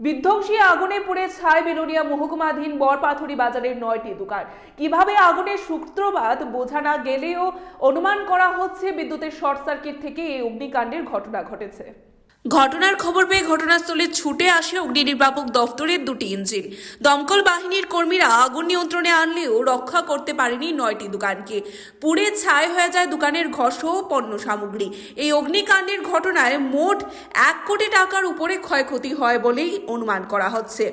বিধ্বংসী আগুনে পুড়ে ছাই বেলুনিয়া মহকুমাধীন বরপাথরি বাজারের নয়টি দোকান। কীভাবে আগুনের সূত্রপাত বোঝা না গেলেও অনুমান করা হচ্ছে বিদ্যুতের শর্ট সার্কিট থেকে এই অগ্নিকাণ্ডের ঘটনা ঘটেছে। ঘটনার খবর পেয়ে ঘটনাস্থলে ছুটে আসে অগ্নি নির্বাপক দফতরের দুটি ইঞ্জিন। দমকল বাহিনীর কর্মীরা আগুন নিয়ন্ত্রণে আনলেও রক্ষা করতে পারেনি নয়টি দোকানকে। পুড়ে ছায় হয়ে যায় দোকানের ঘষ সহ পণ্য সামগ্রী। এই অগ্নিকাণ্ডের ঘটনায় মোট এক কোটি টাকার উপরে ক্ষয়ক্ষতি হয় বলেই অনুমান করা হচ্ছে।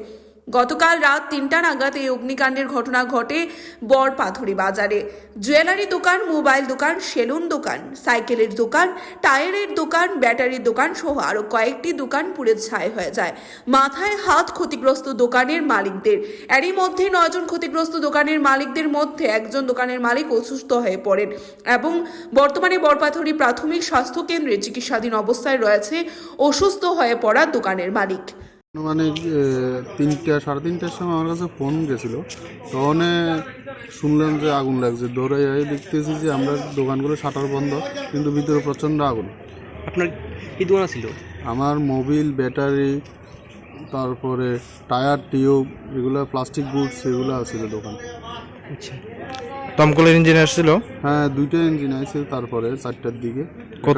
গতকাল রাত তিনটা নাগাদ এই অগ্নিকাণ্ডের ঘটনা ঘটে বরপাথরি বাজারে। জুয়েলারি দোকান, মোবাইল দোকান, সেলুন দোকান, সাইকেলের দোকান, টায়ারের দোকান, ব্যাটারির দোকান সহ আরও কয়েকটি দোকান পুড়ে ছাই হয়ে যায়। মাথায় হাত ক্ষতিগ্রস্ত দোকানের মালিকদের। এরই মধ্যে নয়জন ক্ষতিগ্রস্ত দোকানের মালিকদের মধ্যে একজন দোকানের মালিক অসুস্থ হয়ে পড়েন এবং বর্তমানে বরপাথরি প্রাথমিক স্বাস্থ্য কেন্দ্রে চিকিৎসাধীন অবস্থায় রয়েছে অসুস্থ হয়ে পড়া দোকানের মালিক। মানে তিনটা সাড়ে তিনটার সময় আমার কাছে ফোন গেছিল। তখন শুনলাম যে আগুন লাগছে। দৌড়ে যাই দেখতেছি যে আমরা দোকানগুলো শাটার বন্ধ কিন্তু ভিতরে প্রচণ্ড আগুন। আপনার কি দোকান ছিল আমার মোবিল ব্যাটারি তারপরে টায়ার টিউব এগুলো প্লাস্টিক গুডস এগুলো আছিল দোকান। আচ্ছা। দমকলের ইঞ্জিন আসছিল? হ্যাঁ দুইটা ইঞ্জিন আছে তারপরে চারটার দিকে?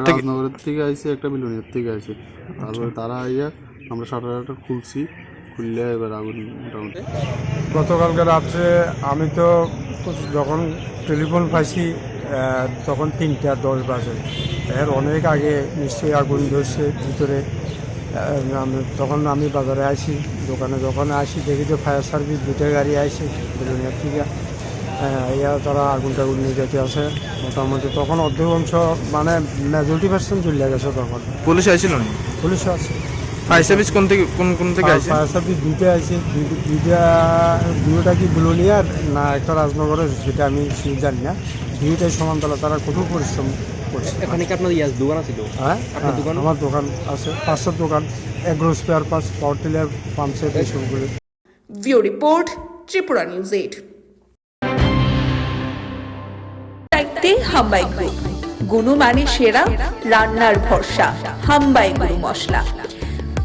রাজনগরের থেকে আইছে একটা বিলুনিয়ার থেকে আইছে। তারপরে তারা আইয়া আমরা টাটার খুলছি খুললে এবার আগুন মোটামুটি। গতকালকে রাত্রে আমি তো যখন টেলিফোন পাইছি তখন তিনটা দশ বাজে। এর অনেক আগে নিশ্চয়ই আগুন ধরছে ভিতরে। আমি তখন আমি বাজারে আসি দোকানে যখন আসি দেখি যে ফায়ার সার্ভিস দুটো গাড়ি আসে বেলুনিয়ার থেকে ইয়া তারা আগুন টাগুন নিয়ে যেতে আসে মোটামুটি তখন অর্ধেকাংশ মানে মেজরিটি পার্সেন্ট চলে গেছে তখন। পুলিশ আইছিল না পুলিশ আছে। ফায়ার সার্ভিস কোন থেকে কোন কোন থেকে আইছে? ফায়ার সার্ভিস দুইটা আছে দুই- দুইটা দুইটা কি বুলুনিয়ার না একটা রাজনগরের সেটা আমি জানি না। দুইটাই সমান্তলা তারা কত পরিশ্রম করছে। এখানে কি আপনার ইয়াস দোকান ছিল হ্যাঁ আপনার দোকান? আমার দোকান আছে পাঁচশো দোকান agro spare parts power tiller pumpset এইসবগুলো VO report Tripura news eight দায়িত্বে হাম্বাই গ্রুপ গুণমানে সেরা রান্নার ভরসা। হাম্বাই গুরু মশলা।